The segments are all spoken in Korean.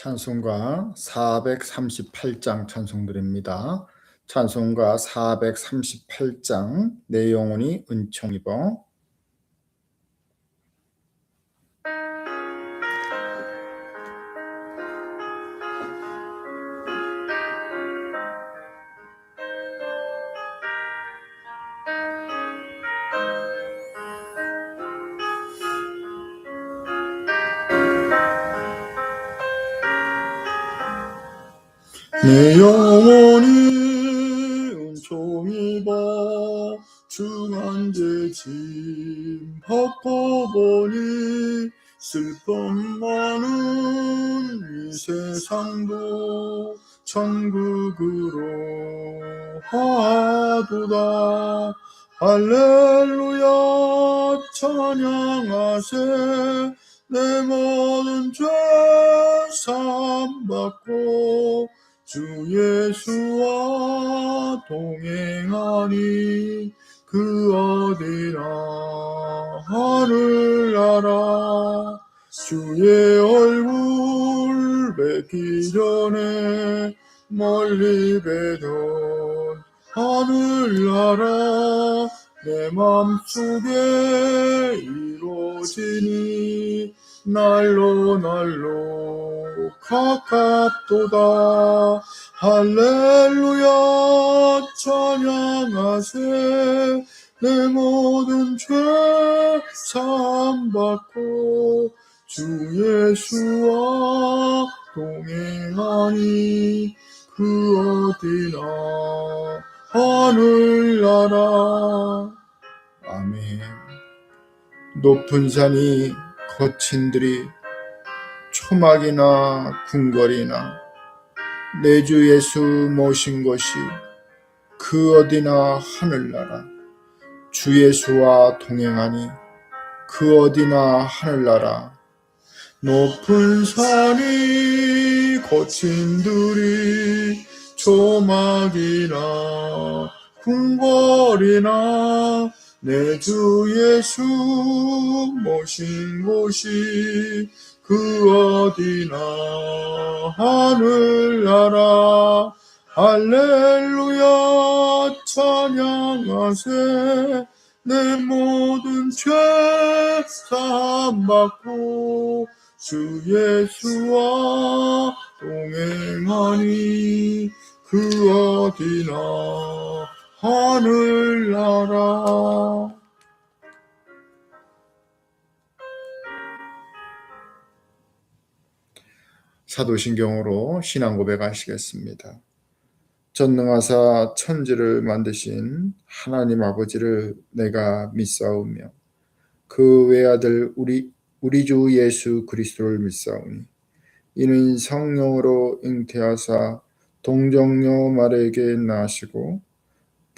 찬송가 438장 찬송드립니다. 찬송가 438장 내 영혼이 은총 입어 내 영혼이 은총 입어 중한 죄짐 엎어보니 슬픔 많은 이 세상도 천국으로 하도다. 할렐루야 찬양하세 내 모든 죄 사함받고 주 예수와 동행하니 그 어디나 하늘 나라. 주의 얼굴 뵙기 전에 멀리 뵈던 하늘 나라 내 맘속에 이루어지니 날로 날로 가깝도다. 할렐루야 찬양하세. 내 모든 죄 사함받고 주 예수와 동행하니 그 어디나 하늘나라. 아멘. 높은 산이 거친들이 초막이나 궁궐이나 내 주 예수 모신 것이 그 어디나 하늘나라. 주 예수와 동행하니 그 어디나 하늘나라. 높은 산이 거친 들이 초막이나 궁궐이나 내 주 예수 모신 곳이 그 어디나 하늘 나라. 할렐루야 찬양하세. 내 모든 죄 사함받고 주 예수와 동행하니 그 어디나 하늘나라 사도신경으로 신앙 고백하시겠습니다. 전능하사 천지를 만드신 하나님 아버지를 내가 믿사오며 그 외아들 우리 우리 주 예수 그리스도를 믿사오니 이는 성령으로 잉태하사 동정녀 마리에게 나시고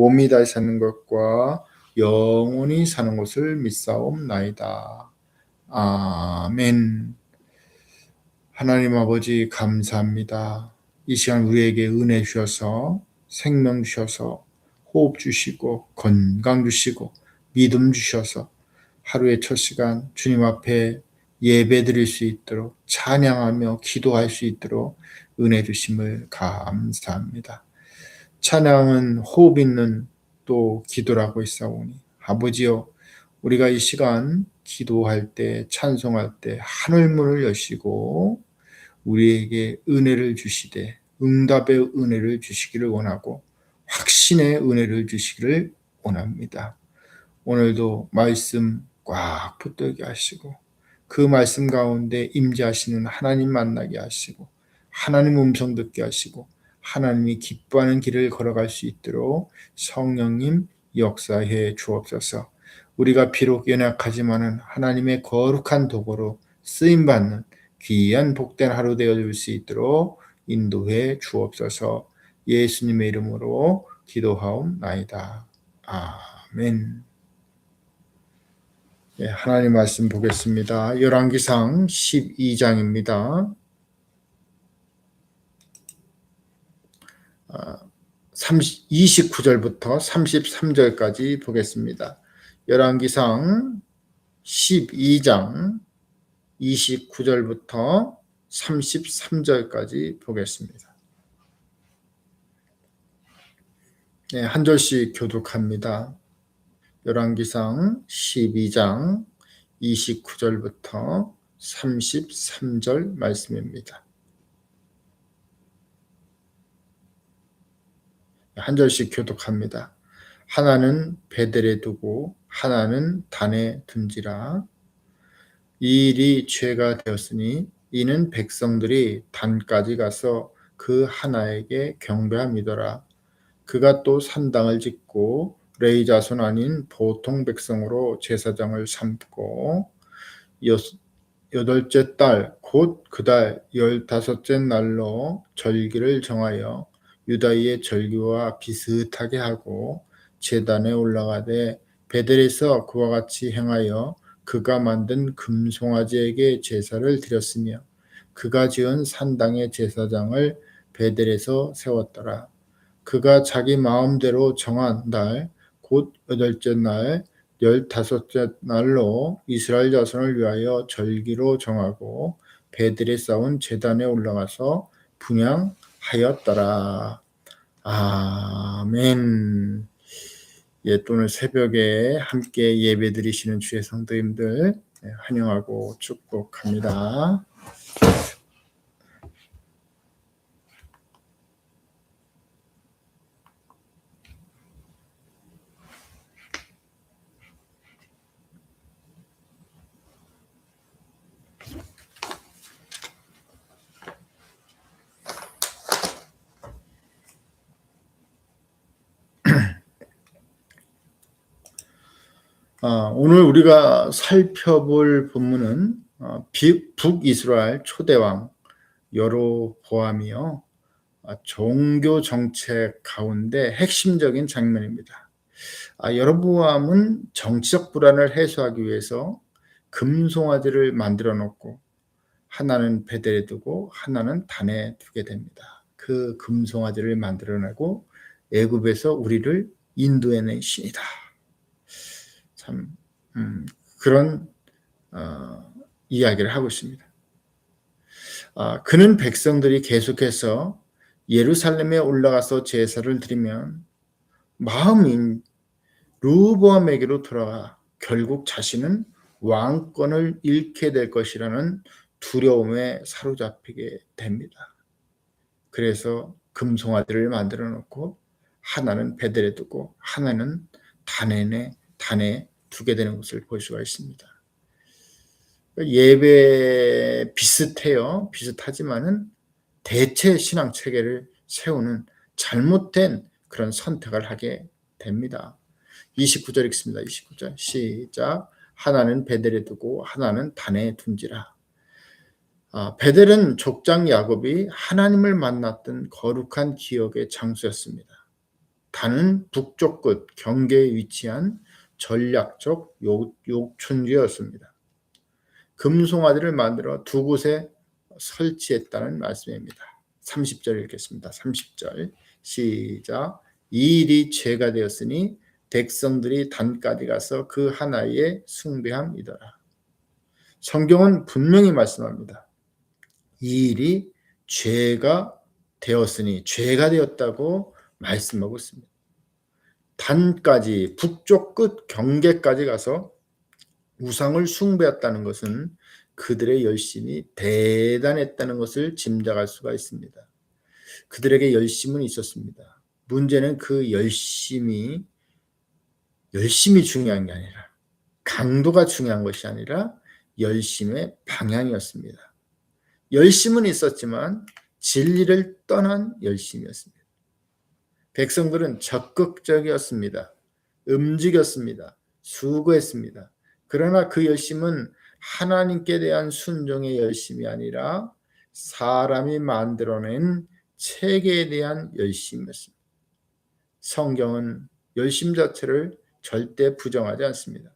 몸이 다시 사는 것과 영원히 사는 것을 믿사옵나이다. 아멘. 하나님 아버지 감사합니다. 이 시간 우리에게 은혜 주셔서 생명 주셔서 호흡 주시고 건강 주시고 믿음 주셔서 하루의 첫 시간 주님 앞에 예배 드릴 수 있도록 찬양하며 기도할 수 있도록 은혜 주심을 감사합니다. 찬양은 호흡 있는 또 기도라고 있사오니 아버지여 우리가 이 시간 기도할 때 찬송할 때 하늘문을 여시고 우리에게 은혜를 주시되 응답의 은혜를 주시기를 원하고 확신의 은혜를 주시기를 원합니다. 오늘도 말씀 꽉 붙들게 하시고 그 말씀 가운데 임재하시는 하나님 만나게 하시고 하나님 음성 듣게 하시고 하나님이 기뻐하는 길을 걸어갈 수 있도록 성령님 역사해 주옵소서. 우리가 비록 연약하지만은 하나님의 거룩한 도구로 쓰임 받는 귀한 복된 하루 되어 줄 수 있도록 인도해 주옵소서 예수님의 이름으로 기도하옵나이다. 아멘. 네, 하나님 말씀 보겠습니다. 열왕기상 12장입니다. 29절부터 33절까지 보겠습니다. 열왕기상 12장 29절부터 33절까지 보겠습니다. 네, 한 절씩 교독합니다. 열왕기상 12장 29절부터 33절 말씀입니다. 한 절씩 교독합니다. 하나는 베델에 두고 하나는 단에 둔지라 이 일이 죄가 되었으니 이는 백성들이 단까지 가서 그 하나에게 경배함이더라. 그가 또 산당을 짓고 레이 자손 아닌 보통 백성으로 제사장을 삼고 여덟째 달 곧 그달 열다섯째 날로 절기를 정하여 유다의 절기와 비슷하게 하고 제단에 올라가되 베델에서 그와 같이 행하여 그가 만든 금송아지에게 제사를 드렸으며 그가 지은 산당의 제사장을 베델에서 세웠더라. 그가 자기 마음대로 정한 날, 곧 여덟째 날, 열다섯째 날로 이스라엘 자손을 위하여 절기로 정하고 베델에 쌓은 제단에 올라가서 분양 하였더라. 아멘. 예, 또는 새벽에 함께 예배 드리시는 주의 성도님들 예, 환영하고 축복합니다. 오늘 우리가 살펴볼 본문은 어, 북이스라엘 초대왕 여로보암이요 어, 종교 정책 가운데 핵심적인 장면입니다. 아, 여로보암은 정치적 불안을 해소하기 위해서 금송아지를 만들어 놓고 하나는 베델에 두고 하나는 단에 두게 됩니다. 그 금송아지를 만들어내고 애굽에서 우리를 인도해낸 신이다. 참 음, 그런 어, 이야기를 하고 있습니다. 아, 그는 백성들이 계속해서 예루살렘에 올라가서 제사를 드리면 마음인 루보암에게로 돌아가 결국 자신은 왕권을 잃게 될 것이라는 두려움에 사로잡히게 됩니다. 그래서 금송아지를 만들어 놓고 하나는 베델에 두고 하나는 단에 단에 두게 되는 것을 볼 수가 있습니다. 예배 비슷해요. 비슷하지만은 대체 신앙 체계를 세우는 잘못된 그런 선택을 하게 됩니다. 29절 읽습니다. 29절 시작 하나는 베델에 두고 하나는 단에 둔지라. 아, 베델은 족장 야곱이 하나님을 만났던 거룩한 기억의 장소였습니다. 단은 북쪽 끝 경계에 위치한 전략적 욕촌지였습니다. 금송아지를 만들어 두 곳에 설치했다는 말씀입니다. 30절 읽겠습니다. 30절 시작 이 일이 죄가 되었으니 백성들이 단까지 가서 그 하나에 숭배함이더라. 성경은 분명히 말씀합니다. 이 일이 죄가 되었으니 죄가 되었다고 말씀하고 있습니다. 단까지 북쪽 끝 경계까지 가서 우상을 숭배했다는 것은 그들의 열심이 대단했다는 것을 짐작할 수가 있습니다. 그들에게 열심은 있었습니다. 문제는 그 열심이 열심이 중요한 게 아니라 강도가 중요한 것이 아니라 열심의 방향이었습니다. 열심은 있었지만 진리를 떠난 열심이었습니다. 백성들은 적극적이었습니다. 움직였습니다. 수고했습니다. 그러나 그 열심은 하나님께 대한 순종의 열심이 아니라 사람이 만들어낸 체계에 대한 열심이었습니다. 성경은 열심 자체를 절대 부정하지 않습니다.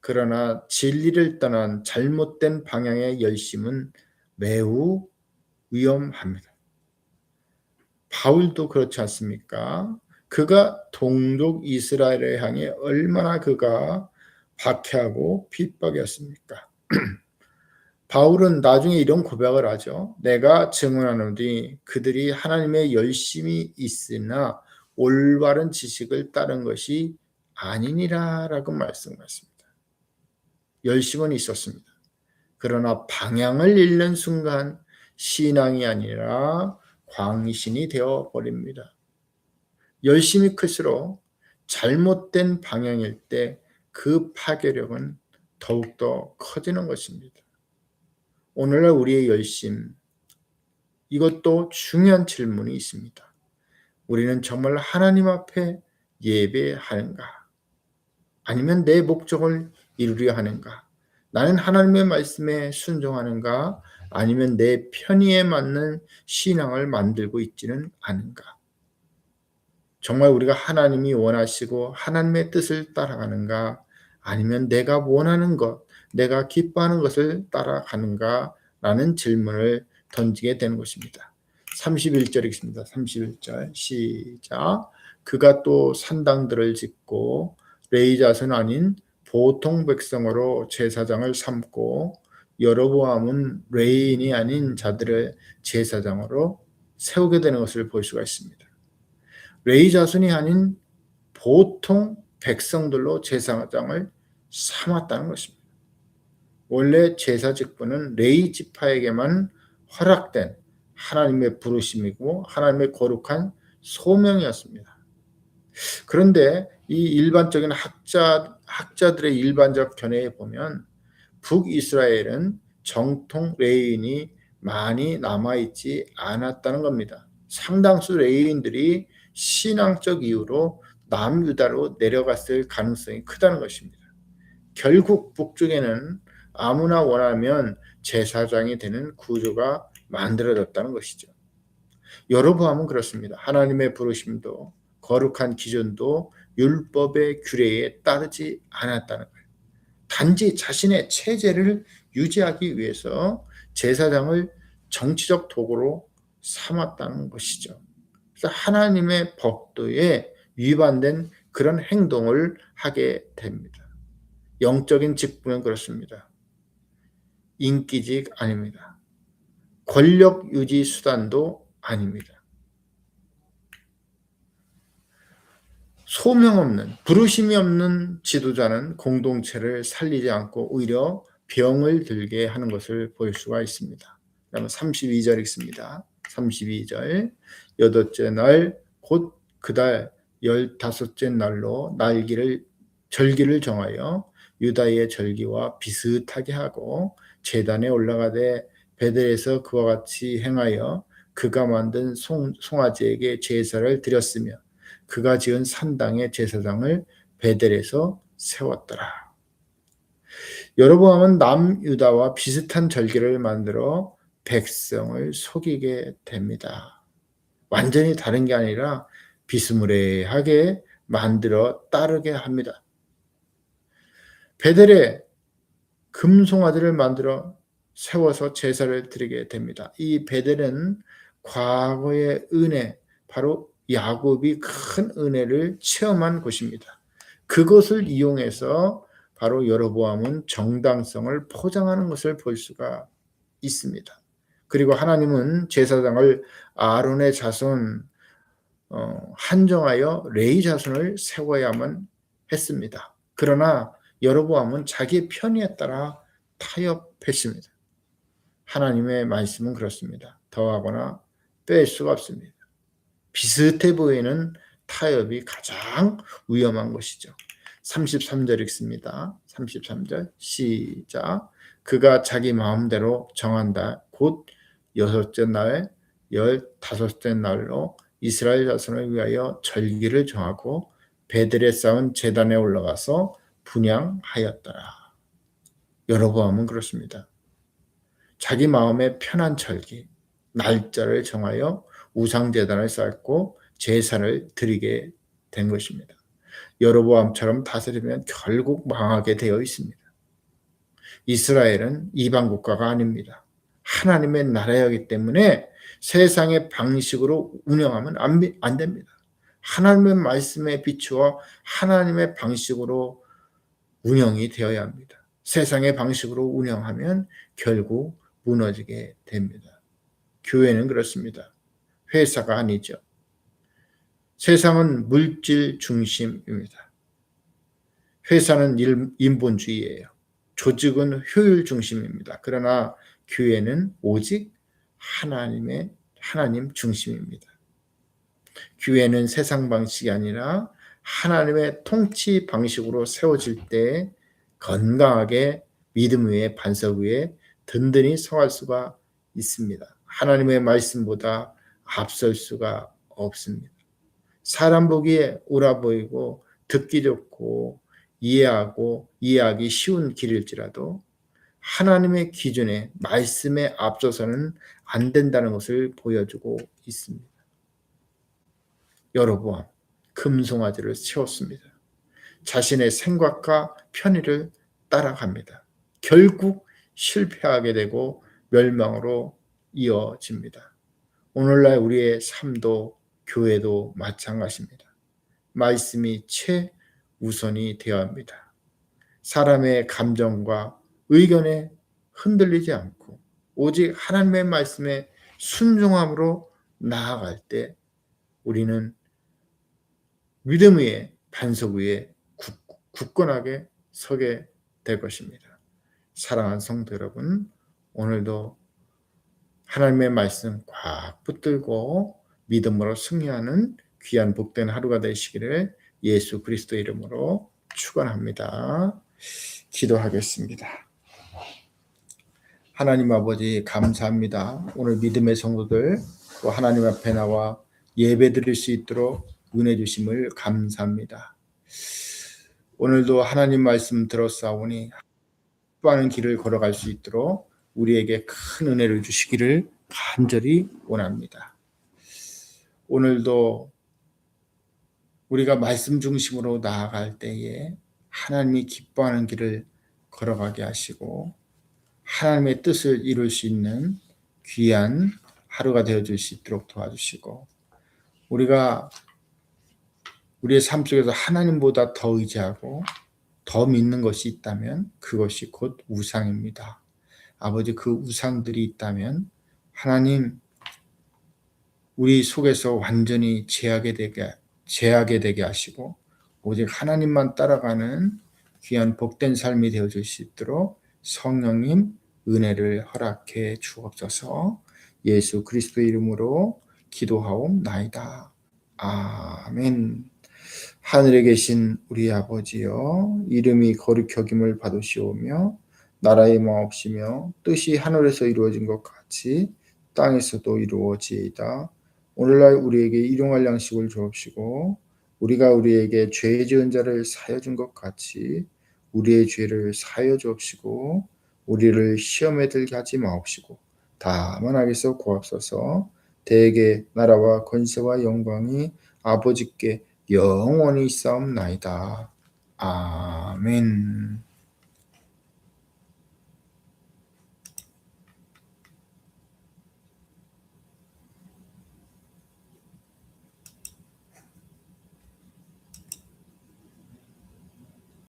그러나 진리를 떠난 잘못된 방향의 열심은 매우 위험합니다. 바울도 그렇지 않습니까? 그가 동족 이스라엘을 향해 얼마나 그가 박해하고 핍박이었습니까? 바울은 나중에 이런 고백을 하죠. 내가 증언하노니 그들이 하나님의 열심이 있으나 올바른 지식을 따른 것이 아니니라라고 말씀하십니다. 열심은 있었습니다. 그러나 방향을 잃는 순간 신앙이 아니라 광신이 되어 버립니다. 열심히 클수록 잘못된 방향일 때 그 파괴력은 더욱더 커지는 것입니다. 오늘날 우리의 열심, 이것도 중요한 질문이 있습니다. 우리는 정말 하나님 앞에 예배하는가? 아니면 내 목적을 이루려 하는가? 나는 하나님의 말씀에 순종하는가? 아니면 내 편의에 맞는 신앙을 만들고 있지는 않은가? 정말 우리가 하나님이 원하시고 하나님의 뜻을 따라가는가? 아니면 내가 원하는 것, 내가 기뻐하는 것을 따라가는가? 라는 질문을 던지게 되는 것입니다. 31절 읽습니다. 31절 시작 그가 또 산당들을 짓고 레이 자손 아닌 보통 백성으로 제사장을 삼고 여로보암은 레인이 아닌 자들을 제사장으로 세우게 되는 것을 볼 수가 있습니다. 레이 자손이 아닌 보통 백성들로 제사장을 삼았다는 것입니다. 원래 제사 직분은 레이 지파에게만 허락된 하나님의 부르심이고 하나님의 거룩한 소명이었습니다. 그런데 이 일반적인 학자 학자들의 일반적 견해에 보면 북이스라엘은 정통 레인이 많이 남아 있지 않았다는 겁니다. 상당수 레인들이 신앙적 이유로 남유다로 내려갔을 가능성이 크다는 것입니다. 결국 북쪽에는 아무나 원하면 제사장이 되는 구조가 만들어졌다는 것이죠. 여로보암은 그렇습니다. 하나님의 부르심도 거룩한 기준도 율법의 규례에 따르지 않았다는. 단지 자신의 체제를 유지하기 위해서 제사장을 정치적 도구로 삼았다는 것이죠. 그래서 하나님의 법도에 위반된 그런 행동을 하게 됩니다. 영적인 직분은 그렇습니다. 인기직 아닙니다. 권력 유지 수단도 아닙니다. 소명 없는, 부르심이 없는 지도자는 공동체를 살리지 않고 오히려 병을 들게 하는 것을 볼 수가 있습니다. 그러면 32절 읽습니다. 32절 여덟째 날 곧 그달 열다섯째 날로 날기를 절기를 정하여 유다의 절기와 비슷하게 하고 재단에 올라가되 베델에서 그와 같이 행하여 그가 만든 송, 송아지에게 제사를 드렸으며 그가 지은 산당의 제사장을 베델에서 세웠더라. 여로보암은 남유다와 비슷한 절기를 만들어 백성을 속이게 됩니다. 완전히 다른 게 아니라 비스무리하게 만들어 따르게 합니다. 베델에 금송아지를 만들어 세워서 제사를 드리게 됩니다. 이 베델은 과거의 은혜, 바로 야곱이 큰 은혜를 체험한 곳입니다. 그것을 이용해서 바로 여로보암은 정당성을 포장하는 것을 볼 수가 있습니다. 그리고 하나님은 제사장을 아론의 자손 어, 한정하여 레이 자손을 세워야만 했습니다. 그러나 여로보암은 자기 편의에 따라 타협했습니다. 하나님의 말씀은 그렇습니다. 더하거나 뺄 수가 없습니다. 비슷해 보이는 타협이 가장 위험한 것이죠. 33절 읽습니다. 33절 시작 그가 자기 마음대로 정한다. 곧 여섯째 날, 열다섯째 날로 이스라엘 자손을 위하여 절기를 정하고 베들에 쌓은 재단에 올라가서 분양하였더라. 여러보암은 그렇습니다. 자기 마음의 편한 철기, 날짜를 정하여 우상재단을 쌓고 제사를 드리게 된 것입니다. 여로보암처럼 다스리면 결국 망하게 되어 있습니다. 이스라엘은 이방 국가가 아닙니다. 하나님의 나라이기 때문에 세상의 방식으로 운영하면 안, 안 됩니다. 하나님의 말씀에 비추어 하나님의 방식으로 운영이 되어야 합니다. 세상의 방식으로 운영하면 결국 무너지게 됩니다. 교회는 그렇습니다. 회사가 아니죠. 세상은 물질 중심입니다. 회사는 인본주의예요. 조직은 효율 중심입니다. 그러나 교회는 오직 하나님의 하나님 중심입니다. 교회는 세상 방식이 아니라 하나님의 통치 방식으로 세워질 때 건강하게 믿음 위에 반석 위에 든든히 서할 수가 있습니다. 하나님의 말씀보다 앞설 수가 없습니다. 사람 보기에 옳아 보이고 듣기 좋고 이해하고 이해하기 쉬운 길일지라도 하나님의 기준에 말씀에 앞서서는 안 된다는 것을 보여주고 있습니다. 여러분, 금송아지를 채웠습니다. 자신의 생각과 편의를 따라갑니다. 결국 실패하게 되고 멸망으로 이어집니다. 오늘날 우리의 삶도 교회도 마찬가지입니다. 말씀이 최우선이 되어야 합니다. 사람의 감정과 의견에 흔들리지 않고 오직 하나님의 말씀에 순종함으로 나아갈 때 우리는 믿음 위에 반석 위에 굳건하게 서게 될 것입니다. 사랑하는 성도 여러분, 오늘도 하나님의 말씀 꽉 붙들고 믿음으로 승리하는 귀한 복된 하루가 되시기를 예수 그리스도 이름으로 축원합니다. 기도하겠습니다. 하나님 아버지 감사합니다. 오늘 믿음의 성도들 또 하나님 앞에 나와 예배 드릴 수 있도록 은혜 주심을 감사합니다. 오늘도 하나님 말씀 들었사오니 하는 길을 걸어갈 수 있도록 우리에게 큰 은혜를 주시기를 간절히 원합니다. 오늘도 우리가 말씀 중심으로 나아갈 때에 하나님이 기뻐하는 길을 걸어가게 하시고 하나님의 뜻을 이룰 수 있는 귀한 하루가 되어 줄 수 있도록 도와주시고 우리가 우리의 삶 속에서 하나님보다 더 의지하고 더 믿는 것이 있다면 그것이 곧 우상입니다. 아버지 그 우상들이 있다면 하나님 우리 속에서 완전히 제하게 되게 제하게 되게 하시고 오직 하나님만 따라가는 귀한 복된 삶이 되어 줄 수 있도록 성령님 은혜를 허락해 주옵소서 예수 그리스도 이름으로 기도하옵나이다. 아멘. 하늘에 계신 우리 아버지여 이름이 거룩 여김을 받으시오며 나라의 마옵시며 뜻이 하늘에서 이루어진 것 같이 땅에서도 이루어지이다. 오늘날 우리에게 일용할 양식을 주옵시고 우리가 우리에게 죄 지은 자를 사여 준 것 같이 우리의 죄를 사여 주옵시고 우리를 시험에 들게 하지 마옵시고 다만 하게서 구합소서 대개 나라와 권세와 영광이 아버지께 영원히 싸움나이다. 아멘